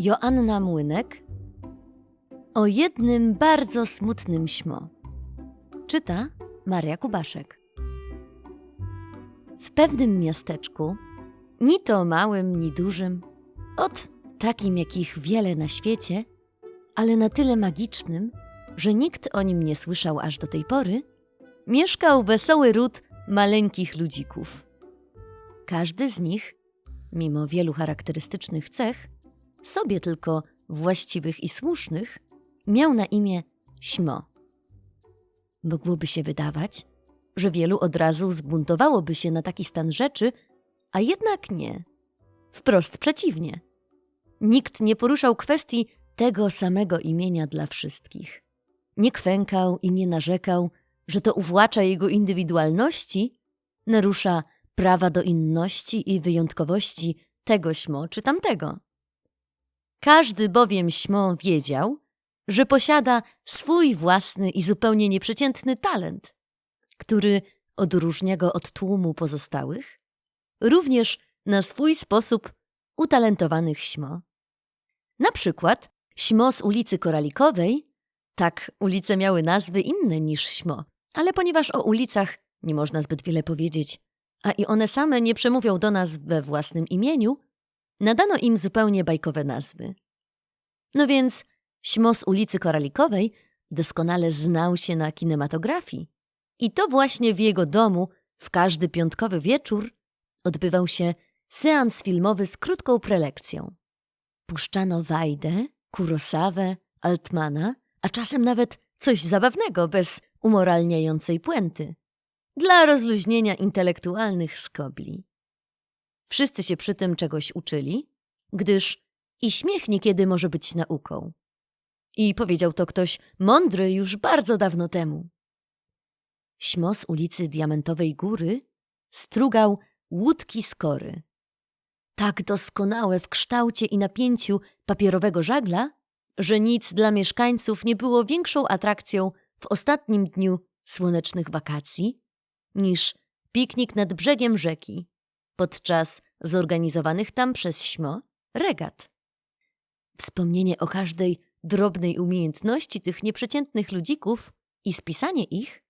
Joanna Młynek o jednym bardzo smutnym śmo. Czyta Maria Kubaszek. W pewnym miasteczku, ni to małym, ni dużym, od takim jakich wiele na świecie, ale na tyle magicznym, że nikt o nim nie słyszał aż do tej pory, mieszkał wesoły ród maleńkich ludzików. Każdy z nich, mimo wielu charakterystycznych cech, sobie tylko właściwych i słusznych, miał na imię Śmo. Mogłoby się wydawać, że wielu od razu zbuntowałoby się na taki stan rzeczy, a jednak nie. Wprost przeciwnie. Nikt nie poruszał kwestii tego samego imienia dla wszystkich. Nie kwękał i nie narzekał, że to uwłacza jego indywidualności, narusza prawa do inności i wyjątkowości tego śmo czy tamtego. Każdy bowiem śmo wiedział, że posiada swój własny i zupełnie nieprzeciętny talent, który odróżnia go od tłumu pozostałych, również na swój sposób utalentowanych śmo. Na przykład śmo z ulicy Koralikowej, tak ulice miały nazwy inne niż śmo, ale ponieważ o ulicach nie można zbyt wiele powiedzieć, a i one same nie przemówią do nas we własnym imieniu, nadano im zupełnie bajkowe nazwy. No więc Śmo z ulicy Koralikowej doskonale znał się na kinematografii. I to właśnie w jego domu w każdy piątkowy wieczór odbywał się seans filmowy z krótką prelekcją. Puszczano Wajdę, Kurosawę, Altmana, a czasem nawet coś zabawnego bez umoralniającej puenty. Dla rozluźnienia intelektualnych skobli. Wszyscy się przy tym czegoś uczyli, gdyż i śmiech niekiedy może być nauką. I powiedział to ktoś mądry już bardzo dawno temu. Śmo ulicy Diamentowej Góry strugał łódki skory. Tak doskonałe w kształcie i napięciu papierowego żagla, że nic dla mieszkańców nie było większą atrakcją w ostatnim dniu słonecznych wakacji niż piknik nad brzegiem rzeki podczas zorganizowanych tam przez śmo regat. Wspomnienie o każdej drobnej umiejętności tych nieprzeciętnych ludzików i spisanie ich,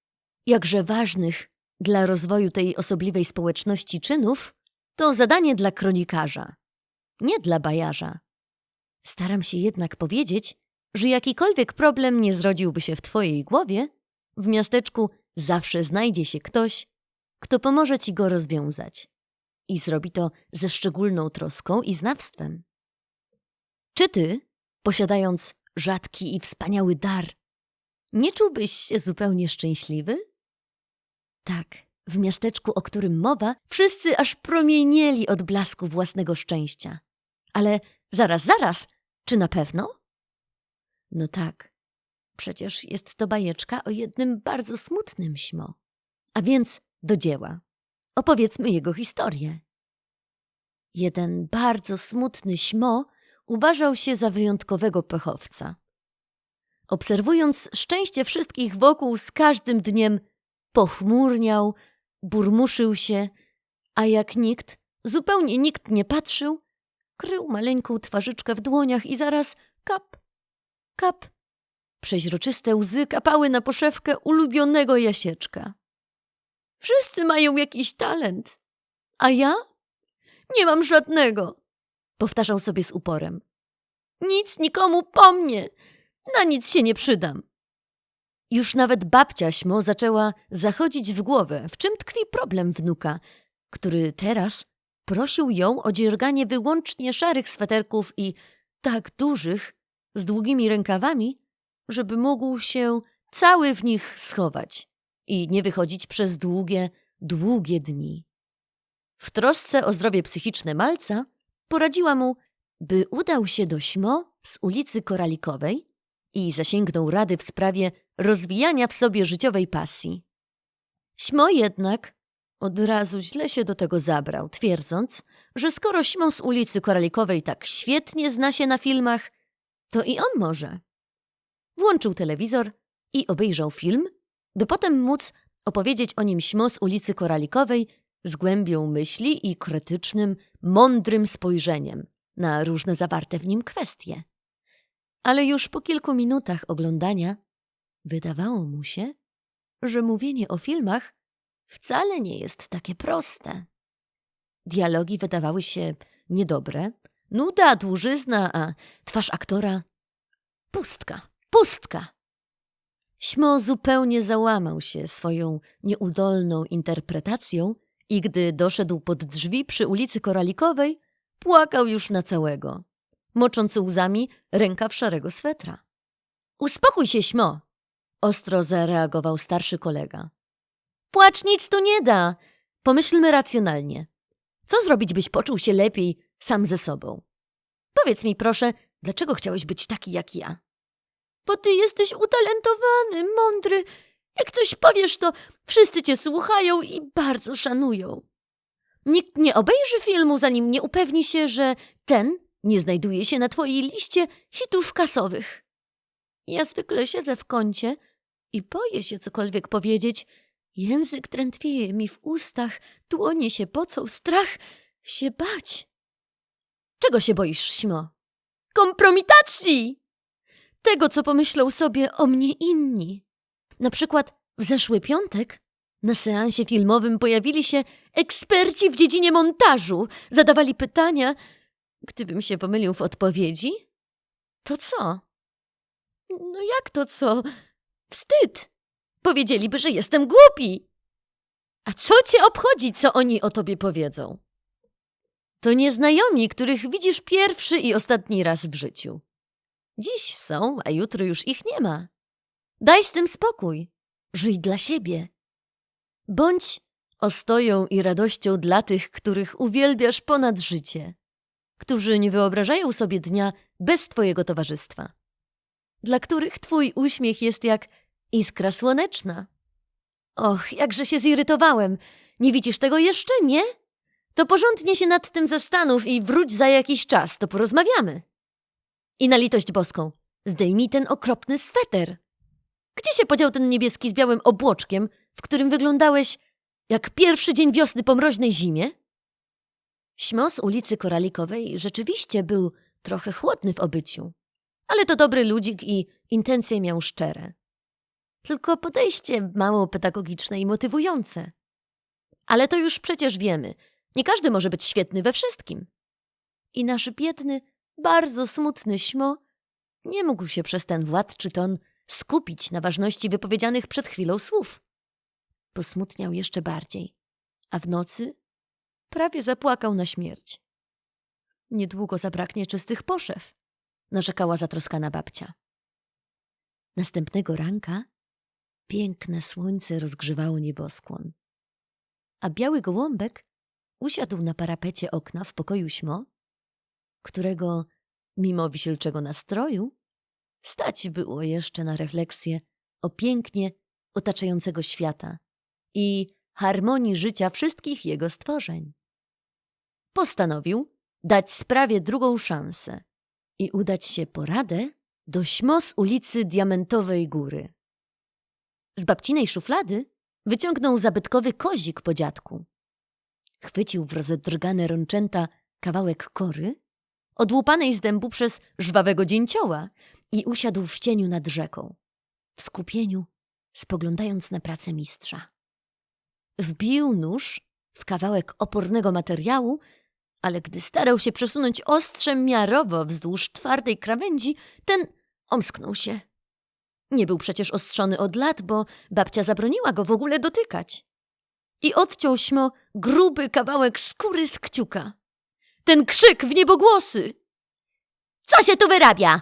jakże ważnych dla rozwoju tej osobliwej społeczności czynów, to zadanie dla kronikarza, nie dla bajarza. Staram się jednak powiedzieć, że jakikolwiek problem nie zrodziłby się w twojej głowie, w miasteczku zawsze znajdzie się ktoś, kto pomoże ci go rozwiązać. I zrobi to ze szczególną troską i znawstwem. Czy ty, posiadając rzadki i wspaniały dar, nie czułbyś się zupełnie szczęśliwy? Tak, w miasteczku, o którym mowa, wszyscy aż promienieli od blasku własnego szczęścia. Ale zaraz, zaraz, czy na pewno? No tak, przecież jest to bajeczka o jednym bardzo smutnym śmo. A więc do dzieła. Opowiedzmy jego historię. Jeden bardzo smutny śmo uważał się za wyjątkowego pechowca. Obserwując szczęście wszystkich wokół, z każdym dniem pochmurniał, burmuszył się, a jak nikt, zupełnie nikt nie patrzył, krył maleńką twarzyczkę w dłoniach i zaraz kap, kap. Przeźroczyste łzy kapały na poszewkę ulubionego jasieczka. Wszyscy mają jakiś talent, a ja? Nie mam żadnego. Powtarzał sobie z uporem. Nic nikomu po mnie, na nic się nie przydam. Już nawet babcia Śmo zaczęła zachodzić w głowę, w czym tkwi problem wnuka, który teraz prosił ją o dzierganie wyłącznie szarych sweterków i tak dużych, z długimi rękawami, żeby mógł się cały w nich schować i nie wychodzić przez długie, długie dni. W trosce o zdrowie psychiczne malca poradziła mu, by udał się do Śmo z ulicy Koralikowej i zasięgnął rady w sprawie rozwijania w sobie życiowej pasji. Śmo jednak od razu źle się do tego zabrał, twierdząc, że skoro Śmo z ulicy Koralikowej tak świetnie zna się na filmach, to i on może. Włączył telewizor i obejrzał film, by potem móc opowiedzieć o nim Śmo z ulicy Koralikowej z głębią myśli i krytycznym, mądrym spojrzeniem na różne zawarte w nim kwestie. Ale już po kilku minutach oglądania wydawało mu się, że mówienie o filmach wcale nie jest takie proste. Dialogi wydawały się niedobre, nuda, dłużyzna, a twarz aktora pustka, pustka. Śmo zupełnie załamał się swoją nieudolną interpretacją i gdy doszedł pod drzwi przy ulicy Koralikowej, płakał już na całego, mocząc łzami rękaw szarego swetra. Uspokój się, Śmo! Ostro zareagował starszy kolega. Płacz nic tu nie da. Pomyślmy racjonalnie. Co zrobić, byś poczuł się lepiej sam ze sobą? Powiedz mi proszę, dlaczego chciałeś być taki jak ja? Bo ty jesteś utalentowany, mądry. Jak coś powiesz, to wszyscy cię słuchają i bardzo szanują. Nikt nie obejrzy filmu, zanim nie upewni się, że ten nie znajduje się na twojej liście hitów kasowych. Ja zwykle siedzę w kącie i boję się cokolwiek powiedzieć. Język trętwieje mi w ustach, dłonie się pocą, strach się bać. Czego się boisz, Śmo? Kompromitacji! Tego, co pomyślą sobie o mnie inni. Na przykład w zeszły piątek na seansie filmowym pojawili się eksperci w dziedzinie montażu. Zadawali pytania. Gdybym się pomylił w odpowiedzi, to co? No jak to co? Wstyd! Powiedzieliby, że jestem głupi. A co cię obchodzi, co oni o tobie powiedzą? To nieznajomi, których widzisz pierwszy i ostatni raz w życiu. Dziś są, a jutro już ich nie ma. Daj z tym spokój. Żyj dla siebie. Bądź ostoją i radością dla tych, których uwielbiasz ponad życie, którzy nie wyobrażają sobie dnia bez twojego towarzystwa, dla których twój uśmiech jest jak iskra słoneczna. Och, jakże się zirytowałem. Nie widzisz tego jeszcze, nie? To porządnie się nad tym zastanów i wróć za jakiś czas, to porozmawiamy. I na litość boską, zdejmij ten okropny sweter. Gdzie się podział ten niebieski z białym obłoczkiem, w którym wyglądałeś jak pierwszy dzień wiosny po mroźnej zimie? Śmo z ulicy Koralikowej rzeczywiście był trochę chłodny w obyciu, ale to dobry ludzik i intencje miał szczere. Tylko podejście mało pedagogiczne i motywujące. Ale to już przecież wiemy, nie każdy może być świetny we wszystkim. I nasz biedny, bardzo smutny śmo nie mógł się przez ten władczy ton skupić na ważności wypowiedzianych przed chwilą słów. Posmutniał jeszcze bardziej, a w nocy prawie zapłakał na śmierć. Niedługo zabraknie czystych poszew, narzekała zatroskana babcia. Następnego ranka piękne słońce rozgrzewało nieboskłon, a biały gołąbek usiadł na parapecie okna w pokoju śmo, którego, mimo wisielczego nastroju, stać było jeszcze na refleksję o pięknie otaczającego świata i harmonii życia wszystkich jego stworzeń. Postanowił dać sprawie drugą szansę i udać się poradę do śmo z ulicy Diamentowej Góry. Z babcinej szuflady wyciągnął zabytkowy kozik po dziadku. Chwycił w rozedrgane rączęta kawałek kory, odłupanej z dębu przez żwawego dzięcioła i usiadł w cieniu nad rzeką, w skupieniu, spoglądając na pracę mistrza. Wbił nóż w kawałek opornego materiału, ale gdy starał się przesunąć ostrzem miarowo wzdłuż twardej krawędzi, ten omsknął się. Nie był przecież ostrzony od lat, bo babcia zabroniła go w ogóle dotykać. I odciął śmo gruby kawałek skóry z kciuka. Ten krzyk w niebogłosy! Co się tu wyrabia?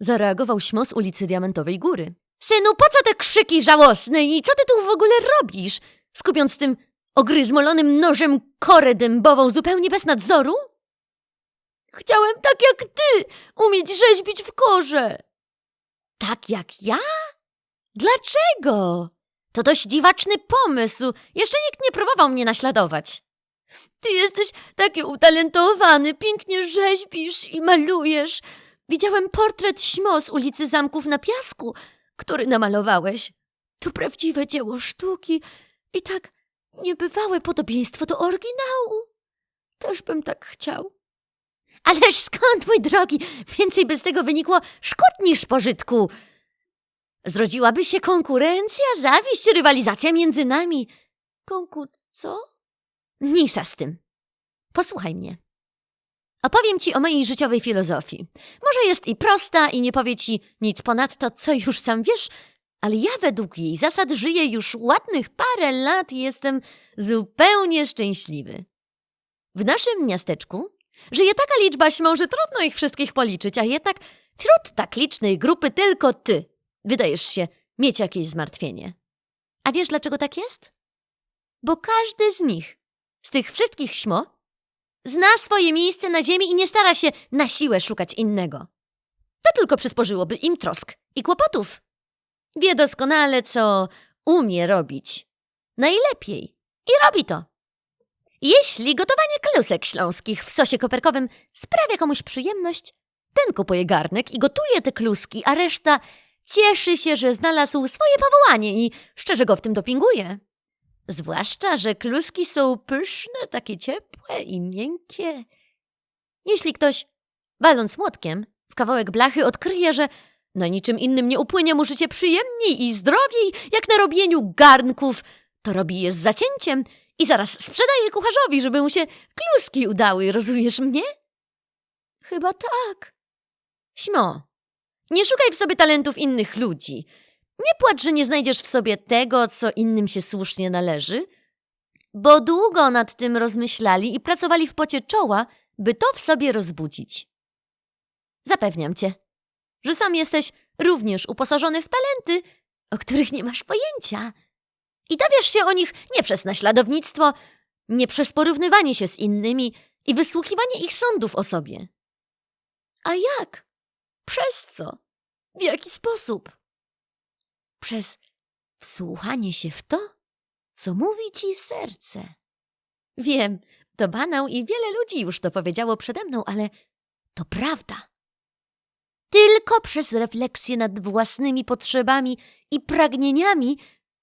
Zareagował śmo z ulicy Diamentowej Góry. Synu, po co te krzyki żałosne i co ty tu w ogóle robisz? Skupiąc tym ogryzmolonym nożem korę dębową zupełnie bez nadzoru? Chciałem tak jak ty umieć rzeźbić w korze. Tak jak ja? Dlaczego? To dość dziwaczny pomysł. Jeszcze nikt nie próbował mnie naśladować. Ty jesteś taki utalentowany, pięknie rzeźbisz i malujesz. Widziałem portret śmo z ulicy Zamków na Piasku, który namalowałeś. To prawdziwe dzieło sztuki i tak niebywałe podobieństwo do oryginału. Też bym tak chciał. Ależ skąd, mój drogi? Więcej by z tego wynikło szkód niż pożytku. Zrodziłaby się konkurencja, zawiść, rywalizacja między nami. Konkur... co? Mniejsza z tym. Posłuchaj mnie. Opowiem ci o mojej życiowej filozofii. Może jest i prosta i nie powie ci nic ponadto, co już sam wiesz, ale ja według jej zasad żyję już ładnych parę lat i jestem zupełnie szczęśliwy. W naszym miasteczku żyje taka liczba śmą, że trudno ich wszystkich policzyć, a jednak wśród tak licznej grupy tylko ty wydajesz się mieć jakieś zmartwienie. A wiesz dlaczego tak jest? Bo każdy z nich, z tych wszystkich śmo, zna swoje miejsce na ziemi i nie stara się na siłę szukać innego. To tylko przysporzyłoby im trosk i kłopotów. Wie doskonale, co umie robić. Najlepiej. I robi to. Jeśli gotowanie klusek śląskich w sosie koperkowym sprawia komuś przyjemność, ten kupuje garnek i gotuje te kluski, a reszta cieszy się, że znalazł swoje powołanie i szczerze go w tym dopinguje. Zwłaszcza, że kluski są pyszne, takie ciepłe i miękkie. Jeśli ktoś, waląc młotkiem, w kawałek blachy odkryje, że na niczym innym nie upłynie mu życie przyjemniej i zdrowiej, jak na robieniu garnków, to robi je z zacięciem i zaraz sprzedaje kucharzowi, żeby mu się kluski udały, rozumiesz mnie? Chyba tak. Śmo, nie szukaj w sobie talentów innych ludzi. Nie płacz, że nie znajdziesz w sobie tego, co innym się słusznie należy, bo długo nad tym rozmyślali i pracowali w pocie czoła, by to w sobie rozbudzić. Zapewniam cię, że sam jesteś również uposażony w talenty, o których nie masz pojęcia. I dowiesz się o nich nie przez naśladownictwo, nie przez porównywanie się z innymi i wysłuchiwanie ich sądów o sobie. A jak? Przez co? W jaki sposób? Przez wsłuchanie się w to, co mówi ci serce. Wiem, to banał i wiele ludzi już to powiedziało przede mną, ale to prawda. Tylko przez refleksję nad własnymi potrzebami i pragnieniami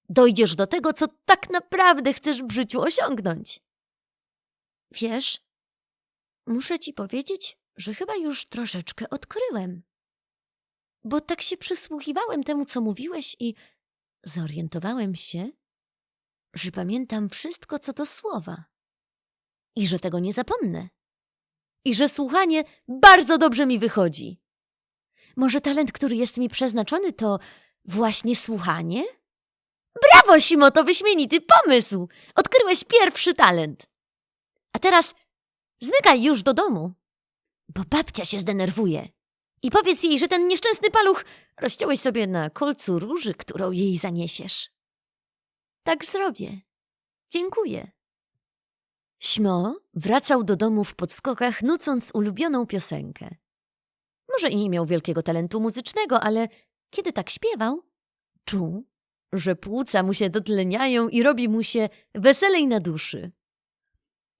dojdziesz do tego, co tak naprawdę chcesz w życiu osiągnąć. Wiesz, muszę ci powiedzieć, że chyba już troszeczkę odkryłem. Bo tak się przysłuchiwałem temu, co mówiłeś i zorientowałem się, że pamiętam wszystko co do słowa i że tego nie zapomnę. I że słuchanie bardzo dobrze mi wychodzi. Może talent, który jest mi przeznaczony, to właśnie słuchanie? Brawo, Simo, to wyśmienity pomysł! Odkryłeś pierwszy talent. A teraz zmykaj już do domu, bo babcia się zdenerwuje. I powiedz jej, że ten nieszczęsny paluch rozciąłeś sobie na kolcu róży, którą jej zaniesiesz. Tak zrobię. Dziękuję. Śmo wracał do domu w podskokach, nucąc ulubioną piosenkę. Może i nie miał wielkiego talentu muzycznego, ale kiedy tak śpiewał, czuł, że płuca mu się dotleniają i robi mu się weselej na duszy.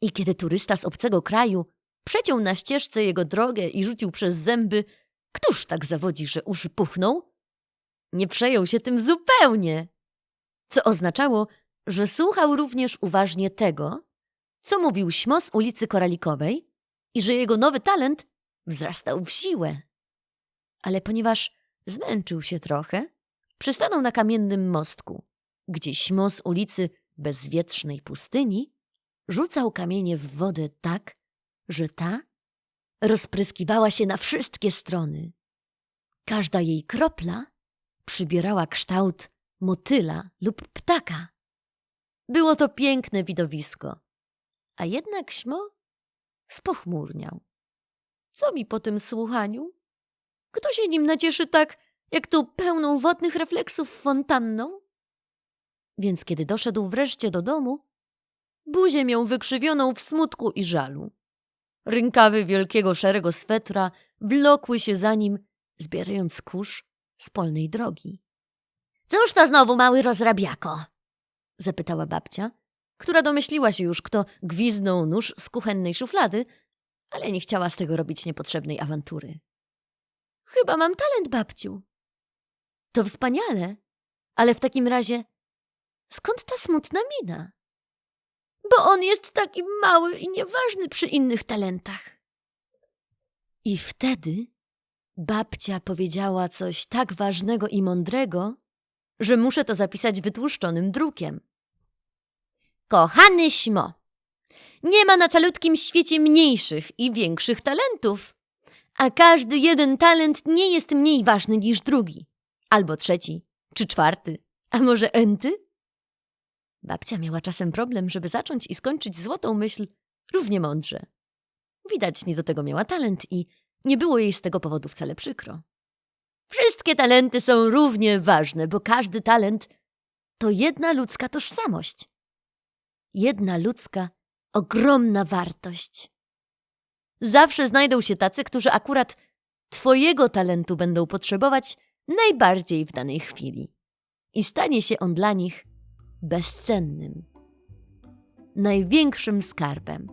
I kiedy turysta z obcego kraju przeciął na ścieżce jego drogę i rzucił przez zęby, któż tak zawodzi, że uszy puchną? Nie przejął się tym zupełnie, co oznaczało, że słuchał również uważnie tego, co mówił śmo z ulicy Koralikowej i że jego nowy talent wzrastał w siłę. Ale ponieważ zmęczył się trochę, przystanął na kamiennym mostku, gdzie śmo z ulicy bezwietrznej pustyni rzucał kamienie w wodę tak, że ta rozpryskiwała się na wszystkie strony. Każda jej kropla przybierała kształt motyla lub ptaka. Było to piękne widowisko, a jednak śmo spochmurniał. Co mi po tym słuchaniu? Kto się nim nacieszy tak, jak tu pełną wodnych refleksów fontanną? Więc kiedy doszedł wreszcie do domu, buzię miał wykrzywioną w smutku i żalu. Rękawy wielkiego szarego swetra wlokły się za nim, zbierając kurz z polnej drogi. — Cóż to znowu, mały rozrabiako? — zapytała babcia, która domyśliła się już, kto gwizdnął nóż z kuchennej szuflady, ale nie chciała z tego robić niepotrzebnej awantury. — Chyba mam talent, babciu. — To wspaniale, ale w takim razie skąd ta smutna mina? Bo on jest taki mały i nieważny przy innych talentach. I wtedy babcia powiedziała coś tak ważnego i mądrego, że muszę to zapisać wytłuszczonym drukiem. Kochany Śmo, nie ma na calutkim świecie mniejszych i większych talentów, a każdy jeden talent nie jest mniej ważny niż drugi, albo trzeci, czy czwarty, a może enty? Babcia miała czasem problem, żeby zacząć i skończyć złotą myśl równie mądrze. Widać, nie do tego miała talent i nie było jej z tego powodu wcale przykro. Wszystkie talenty są równie ważne, bo każdy talent to jedna ludzka tożsamość. Jedna ludzka, ogromna wartość. Zawsze znajdą się tacy, którzy akurat Twojego talentu będą potrzebować najbardziej w danej chwili. I stanie się on dla nich bezcennym. Największym skarbem.